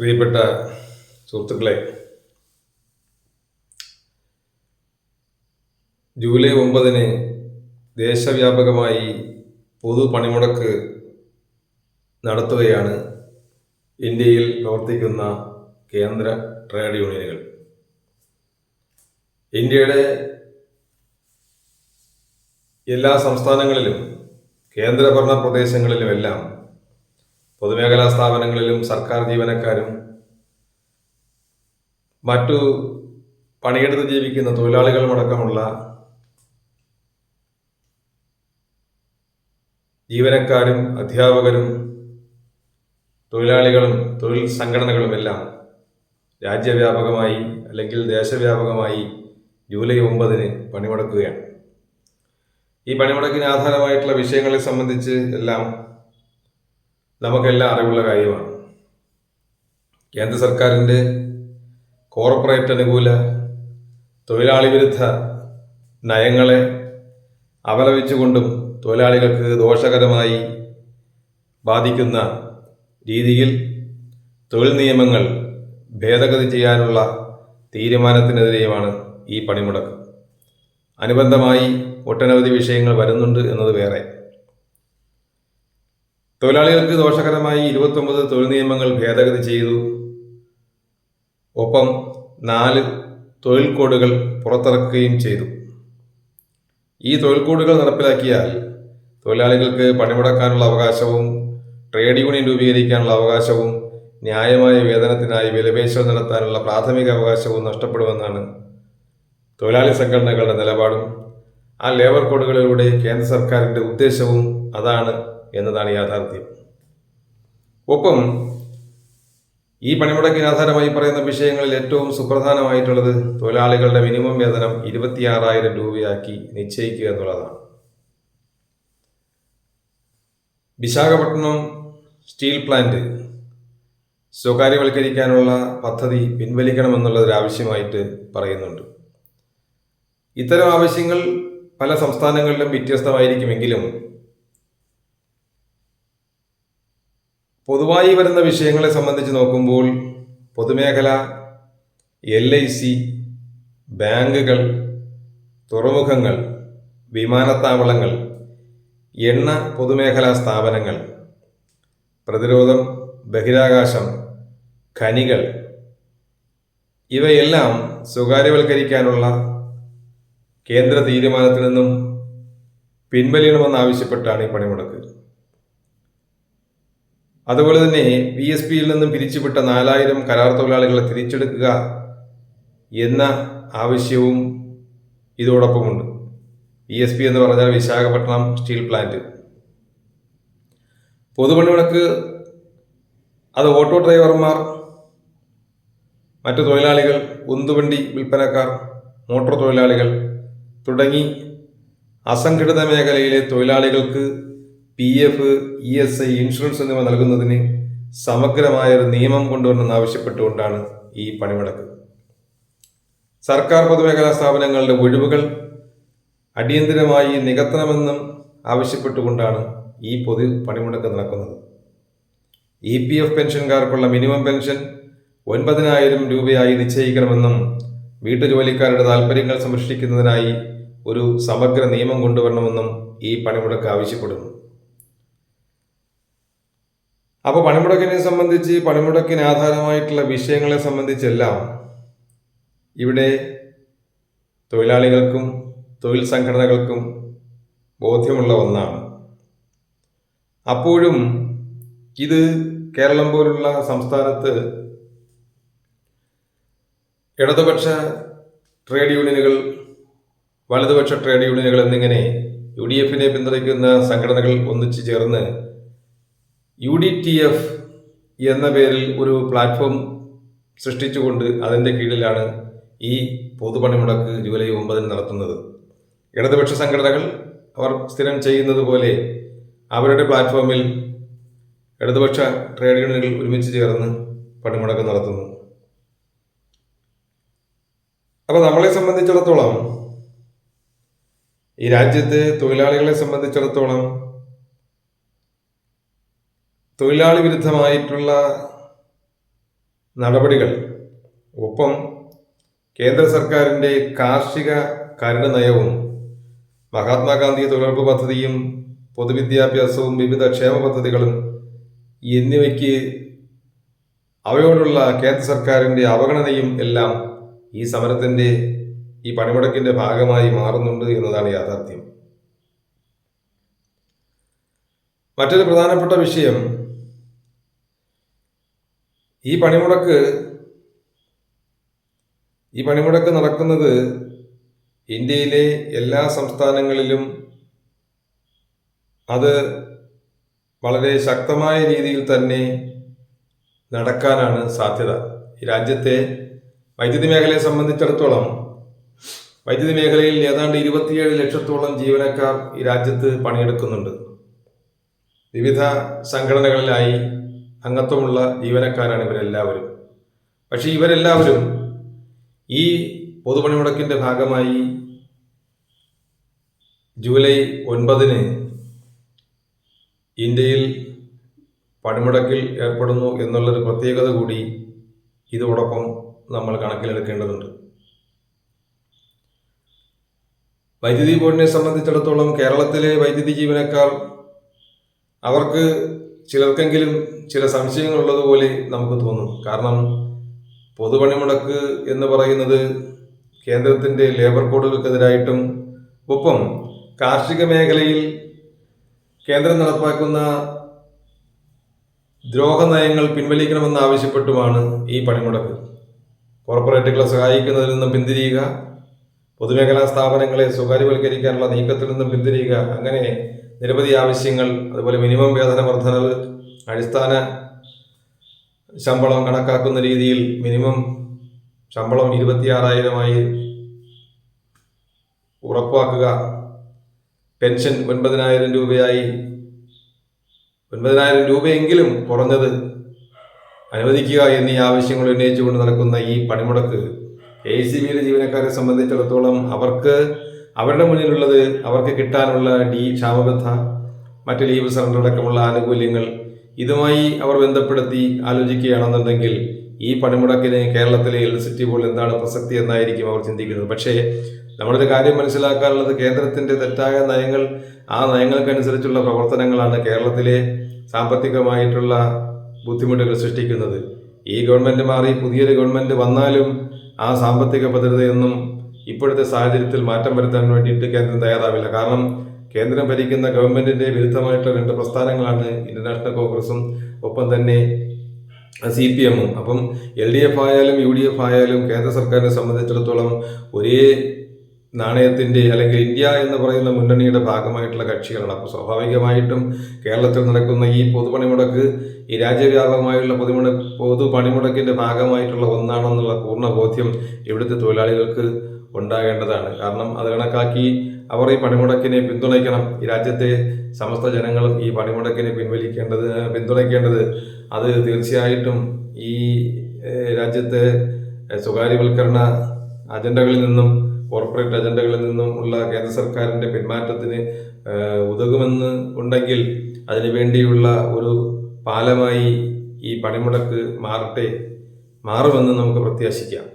പ്രിയപ്പെട്ട സുഹൃത്തുക്കളെ ജൂലൈ ഒമ്പതിന് ദേശവ്യാപകമായി പൊതു പണിമുടക്ക് നടത്തുകയാണ് ഇന്ത്യയിൽ പ്രവർത്തിക്കുന്ന കേന്ദ്ര ട്രേഡ് യൂണിയനുകൾ. ഇന്ത്യയുടെ എല്ലാ സംസ്ഥാനങ്ങളിലും കേന്ദ്രഭരണ പ്രദേശങ്ങളിലുമെല്ലാം പൊതുമേഖലാ സ്ഥാപനങ്ങളിലും സർക്കാർ ജീവനക്കാരും മറ്റു പണിയെടുത്ത് ജീവിക്കുന്ന തൊഴിലാളികളുമടക്കമുള്ള ജീവനക്കാരും അധ്യാപകരും തൊഴിലാളികളും തൊഴിൽ സംഘടനകളുമെല്ലാം രാജ്യവ്യാപകമായി അല്ലെങ്കിൽ ദേശവ്യാപകമായി ജൂലൈ ഒമ്പതിന് പണിമുടക്കുകയാണ്. ഈ പണിമുടക്കിന് ആധാരമായിട്ടുള്ള വിഷയങ്ങളെ സംബന്ധിച്ച് എല്ലാം നമുക്കെല്ലാം അറിവുള്ള കാര്യമാണ്. കേന്ദ്ര സർക്കാരിന്റെ കോർപ്പറേറ്റ് അനുകൂല തൊഴിലാളി വിരുദ്ധ നയങ്ങളെ അപലപിച്ചുകൊണ്ടും തൊഴിലാളികൾക്ക് ദോഷകരമായി ബാധിക്കുന്ന രീതിയിൽ തൊഴിൽ നിയമങ്ങൾ ഭേദഗതി ചെയ്യാനുള്ള തീരുമാനത്തിനെതിരെയുമാണ് ഈ പണിമുടക്ക്. അനുബന്ധമായി ഒട്ടനവധി വിഷയങ്ങൾ വരുന്നുണ്ട് എന്നത് വേറെ. തൊഴിലാളികൾക്ക് ദോഷകരമായി ഇരുപത്തൊമ്പത് തൊഴിൽ നിയമങ്ങൾ ഭേദഗതി ചെയ്തു. ഒപ്പം നാല് തൊഴിൽ കോഡുകൾ പുറത്തിറക്കുകയും ചെയ്തു. ഈ തൊഴിൽ കോഡുകൾ നടപ്പിലാക്കിയാൽ തൊഴിലാളികൾക്ക് പണിമുടക്കാനുള്ള അവകാശവും ട്രേഡ് യൂണിയൻ രൂപീകരിക്കാനുള്ള അവകാശവും ന്യായമായ വേതനത്തിനായി വിലപേശൽ നടത്താനുള്ള പ്രാഥമിക അവകാശവും നഷ്ടപ്പെടുമെന്നാണ് തൊഴിലാളി സംഘടനകളുടെ നിലപാടും. ആ ലേബർ കോഡുകളിലൂടെ കേന്ദ്ര സർക്കാരിന്റെ ഉദ്ദേശവും അതാണ്. എന്നതാണ് യാഥാർത്ഥ്യം. ഒപ്പം ഈ പണിമുടക്കിന് ആധാരമായി പറയുന്ന വിഷയങ്ങളിൽ ഏറ്റവും സുപ്രധാനമായിട്ടുള്ളത് തൊഴിലാളികളുടെ മിനിമം വേതനം ഇരുപത്തിയാറായിരം രൂപയാക്കി നിശ്ചയിക്കുക എന്നുള്ളതാണ്. വിശാഖപട്ടണം സ്റ്റീൽ പ്ലാന്റ് സ്വകാര്യവൽക്കരിക്കാനുള്ള പദ്ധതി പിൻവലിക്കണമെന്നുള്ളതൊരാവശ്യമായിട്ട് പറയുന്നുണ്ട്. ഇത്തരം ആവശ്യങ്ങൾ പല സംസ്ഥാനങ്ങളിലും വ്യത്യസ്തമായിരിക്കുമെങ്കിലും പൊതുവായി വരുന്ന വിഷയങ്ങളെ സംബന്ധിച്ച് നോക്കുമ്പോൾ പൊതുമേഖല എൽ ഐ സി ബാങ്കുകൾ തുറമുഖങ്ങൾ വിമാനത്താവളങ്ങൾ എണ്ണ പൊതുമേഖലാ സ്ഥാപനങ്ങൾ പ്രതിരോധം ബഹിരാകാശം ഖനികൾ ഇവയെല്ലാം സ്വകാര്യവൽക്കരിക്കാനുള്ള കേന്ദ്ര തീരുമാനത്തിൽ നിന്നും പിൻവലിയണമെന്നാവശ്യപ്പെട്ടാണ് ഈ പണിമുടക്ക്. അതുപോലെ തന്നെ വി എസ് പിയിൽ നിന്നും പിരിച്ചുവിട്ട നാലായിരം കരാർ തൊഴിലാളികളെ തിരിച്ചെടുക്കുക എന്ന ആവശ്യവും ഇതോടൊപ്പമുണ്ട്. വി എസ് പി എന്ന് പറഞ്ഞാൽ വിശാഖപട്ടണം സ്റ്റീൽ പ്ലാന്റ്. പൊതുപണിമുടക്ക് അത് ഓട്ടോ ഡ്രൈവർമാർ മറ്റു തൊഴിലാളികൾ ഉന്തുവണ്ടി വിൽപ്പനക്കാർ മോട്ടോർ തൊഴിലാളികൾ തുടങ്ങി അസംഘടിത മേഖലയിലെ തൊഴിലാളികൾക്ക് P F E S I insurance എന്നിവ നൽകുന്നതിന് സമഗ്രമായ ഒരു നിയമം കൊണ്ടുവരണമെന്ന് ആവശ്യപ്പെട്ടുകൊണ്ടാണ് ഈ പണിമുടക്ക്. സർക്കാർ പൊതുമേഖലാ സ്ഥാപനങ്ങളുടെ ഒഴിവുകൾ അടിയന്തിരമായി നികത്തണമെന്നും ആവശ്യപ്പെട്ടുകൊണ്ടാണ് ഈ പൊതു പണിമുടക്ക് നടക്കുന്നത്. ഇ പി എഫ് പെൻഷൻകാർക്കുള്ള മിനിമം പെൻഷൻ ഒൻപതിനായിരം രൂപയായി നിശ്ചയിക്കണമെന്നും വീട്ടുജോലിക്കാരുടെ താൽപ്പര്യങ്ങൾ സംരക്ഷിക്കുന്നതിനായി ഒരു സമഗ്ര നിയമം കൊണ്ടുവരണമെന്നും ഈ പണിമുടക്ക് ആവശ്യപ്പെടുന്നു. അപ്പോൾ പണിമുടക്കിനെ സംബന്ധിച്ച് പണിമുടക്കിന് ആധാരമായിട്ടുള്ള വിഷയങ്ങളെ സംബന്ധിച്ചെല്ലാം ഇവിടെ തൊഴിലാളികൾക്കും തൊഴിൽ സംഘടനകൾക്കും ബോധ്യമുള്ള ഒന്നാണ്. അപ്പോഴും ഇത് കേരളം പോലുള്ള സംസ്ഥാനത്ത് ഇടതുപക്ഷ ട്രേഡ് യൂണിയനുകൾ വലതുപക്ഷ ട്രേഡ് യൂണിയനുകൾ എന്നിങ്ങനെ യു ഡി എഫിനെ പിന്തുണയ്ക്കുന്ന സംഘടനകൾ ഒന്നിച്ചു ചേർന്ന് യു ഡി ടി എഫ് എന്ന പേരിൽ ഒരു പ്ലാറ്റ്ഫോം സൃഷ്ടിച്ചുകൊണ്ട് അതിന്റെ കീഴിലാണ് ഈ പൊതുപണിമുടക്ക് ജൂലൈ ഒമ്പതിന് നടത്തുന്നത്. ഇടതുപക്ഷ സംഘടനകൾ അവർ സ്ഥിരം ചെയ്യുന്നത് പോലെ അവരുടെ പ്ലാറ്റ്ഫോമിൽ ഇടതുപക്ഷ ട്രേഡ് യൂണിയനുകൾ ഒരുമിച്ച് ചേർന്ന് പണിമുടക്ക് നടത്തുന്നു. അപ്പോൾ നമ്മളെ സംബന്ധിച്ചിടത്തോളം ഈ രാജ്യത്തെ തൊഴിലാളികളെ സംബന്ധിച്ചിടത്തോളം തൊഴിലാളി വിരുദ്ധമായിട്ടുള്ള നടപടികൾ ഒപ്പം കേന്ദ്ര സർക്കാരിന്റെ കാർഷിക കരട് നയവും മഹാത്മാഗാന്ധി തൊഴിലുറപ്പ് പദ്ധതിയും പൊതുവിദ്യാഭ്യാസവും വിവിധ ക്ഷേമ പദ്ധതികളും എന്നിവയ്ക്ക് അവയോടുള്ള കേന്ദ്ര സർക്കാരിന്റെ അവഗണനയും എല്ലാം ഈ സമരത്തിന്റെ ഈ പണിമുടക്കിന്റെ ഭാഗമായി മാറുന്നുണ്ട് എന്നതാണ് യാഥാർത്ഥ്യം. മറ്റൊരു പ്രധാനപ്പെട്ട വിഷയം ഈ പണിമുടക്ക് ഈ പണിമുടക്ക് നടക്കുന്നത് ഇന്ത്യയിലെ എല്ലാ സംസ്ഥാനങ്ങളിലും അത് വളരെ ശക്തമായ രീതിയിൽ തന്നെ നടക്കാനാണ് സാധ്യത. ഈ രാജ്യത്തെ വൈദ്യുതി മേഖലയെ സംബന്ധിച്ചിടത്തോളം വൈദ്യുതി മേഖലയിൽ ഏതാണ്ട് ഇരുപത്തിയേഴ് ലക്ഷത്തോളം ജീവനക്കാർ ഈ രാജ്യത്ത് പണിയെടുക്കുന്നുണ്ട്. വിവിധ സംഘടനകളിലായി അംഗത്വമുള്ള ജീവനക്കാരാണ് ഇവരെല്ലാവരും. പക്ഷേ ഇവരെല്ലാവരും ഈ പൊതുപണിമുടക്കിന്റെ ഭാഗമായി ജൂലൈ ഒൻപതിന് ഇന്ത്യയിൽ പണിമുടക്കിൽ ഏർപ്പെടുന്നു എന്നുള്ളൊരു പ്രത്യേകത കൂടി ഇതോടൊപ്പം നമ്മൾ കണക്കിലെടുക്കേണ്ടതുണ്ട്. വൈദ്യുതി ബോർഡിനെ സംബന്ധിച്ചിടത്തോളം കേരളത്തിലെ വൈദ്യുതി ജീവനക്കാർ അവർക്ക് ചിലർക്കെങ്കിലും ചില സംശയങ്ങളുള്ളതുപോലെ നമുക്ക് തോന്നും. കാരണം പൊതുപണിമുടക്ക് എന്ന് പറയുന്നത് കേന്ദ്രത്തിന്റെ ലേബർ കോഡുകൾക്കെതിരായിട്ടും ഒപ്പം കാർഷിക മേഖലയിൽ കേന്ദ്രം നടപ്പാക്കുന്ന ദ്രോഹ നയങ്ങൾ പിൻവലിക്കണമെന്ന് ആവശ്യപ്പെട്ടുമാണ് ഈ പണിമുടക്ക്. കോർപ്പറേറ്റുകളെ സഹായിക്കുന്നതിൽ നിന്നും പിന്തിരിയുക പൊതുമേഖലാ സ്ഥാപനങ്ങളെ സ്വകാര്യവൽക്കരിക്കാനുള്ള നീക്കത്തിൽ നിന്നും പിന്തിരിയുക അങ്ങനെ നിരവധി ആവശ്യങ്ങൾ അതുപോലെ മിനിമം വേതന വർധനവ് അടിസ്ഥാന ശമ്പളം കണക്കാക്കുന്ന രീതിയിൽ മിനിമം ശമ്പളം ഇരുപത്തിയാറായിരമായി ഉറപ്പാക്കുക. പെൻഷൻ ഒൻപതിനായിരം രൂപയായി. ഒൻപതിനായിരം രൂപയെങ്കിലും കുറഞ്ഞത് അനുവദിക്കുക എന്നീ ആവശ്യങ്ങൾ ഉന്നയിച്ചുകൊണ്ട് നടക്കുന്ന ഈ പണിമുടക്ക്. എ സി ബിയിലെ ജീവനക്കാരെ സംബന്ധിച്ചിടത്തോളം അവർക്ക് അവരുടെ മുന്നിലുള്ളത് അവർക്ക് കിട്ടാനുള്ള ഡി ക്ഷാമബദ്ധ മറ്റ് ലീവ് സറണ്ടർ അടക്കമുള്ള ആനുകൂല്യങ്ങൾ ഇതുമായി അവർ ബന്ധപ്പെടുത്തി ആലോചിക്കുകയാണെന്നുണ്ടെങ്കിൽ ഈ പണിമുടക്കിന് കേരളത്തിലെ ഇലക്ട്രിസിറ്റി ബോർഡിൽ എന്താണ് പ്രസക്തി എന്നായിരിക്കും അവർ ചിന്തിക്കുന്നത്. പക്ഷേ നമ്മളൊരു കാര്യം മനസ്സിലാക്കാനുള്ളത് കേന്ദ്രത്തിന്റെ തെറ്റായ നയങ്ങൾ ആ നയങ്ങൾക്കനുസരിച്ചുള്ള പ്രവർത്തനങ്ങളാണ് കേരളത്തിലെ സാമ്പത്തികമായിട്ടുള്ള ബുദ്ധിമുട്ടുകൾ സൃഷ്ടിക്കുന്നത്. ഈ ഗവൺമെന്റ് മാറി പുതിയൊരു ഗവൺമെന്റ് വന്നാലും ആ സാമ്പത്തിക ഭദ്രതയൊന്നും ഇപ്പോഴത്തെ സാഹചര്യത്തിൽ മാറ്റം വരുത്താൻ വേണ്ടിയിട്ട് കേന്ദ്രം തയ്യാറാവില്ല. കാരണം കേന്ദ്രം ഭരിക്കുന്ന ഗവൺമെന്റിന്റെ വിരുദ്ധമായിട്ടുള്ള രണ്ട് പ്രസ്ഥാനങ്ങളാണ് ഇന്റർനാഷണൽ നാഷണൽ കോൺഗ്രസും ഒപ്പം തന്നെ സി പി എമ്മും അപ്പം എൽ ഡി എഫ് ആയാലും യു ഡി എഫ് ആയാലും കേന്ദ്ര സർക്കാരിനെ സംബന്ധിച്ചിടത്തോളം ഒരേ നാണയത്തിന്റെ അല്ലെങ്കിൽ ഇന്ത്യ എന്ന് പറയുന്ന മുന്നണിയുടെ ഭാഗമായിട്ടുള്ള കക്ഷികളാണ്. അപ്പോൾ സ്വാഭാവികമായിട്ടും കേരളത്തിൽ നടക്കുന്ന ഈ പൊതുപണിമുടക്ക് ഈ രാജ്യവ്യാപകമായുള്ള പൊതുമുട പൊതു പണിമുടക്കിന്റെ ഭാഗമായിട്ടുള്ള ഒന്നാണെന്നുള്ള പൂർണ ബോധ്യം ഇവിടുത്തെ തൊഴിലാളികൾക്ക് ഉണ്ടാകേണ്ടതാണ്. കാരണം അത് കണക്കാക്കി അവർ ഈ പണിമുടക്കിനെ പിന്തുണയ്ക്കണം. ഈ രാജ്യത്തെ സമസ്ത ജനങ്ങളും ഈ പണിമുടക്കിനെ പിൻവലിക്കേണ്ടത് പിന്തുണയ്ക്കേണ്ടത് അത് തീർച്ചയായിട്ടും ഈ രാജ്യത്തെ സ്വകാര്യവൽക്കരണ അജണ്ടകളിൽ നിന്നും കോർപ്പറേറ്റ് അജണ്ടകളിൽ നിന്നും ഉള്ള കേന്ദ്ര സർക്കാരിന്റെ പിന്മാറ്റത്തിന് ഉതകുമെന്ന് ഉണ്ടെങ്കിൽ അതിനുവേണ്ടിയുള്ള ഒരു പാലമായി ഈ പണിമുടക്ക് മാറട്ടെ മാറുമെന്ന് നമുക്ക് പ്രത്യാശിക്കാം.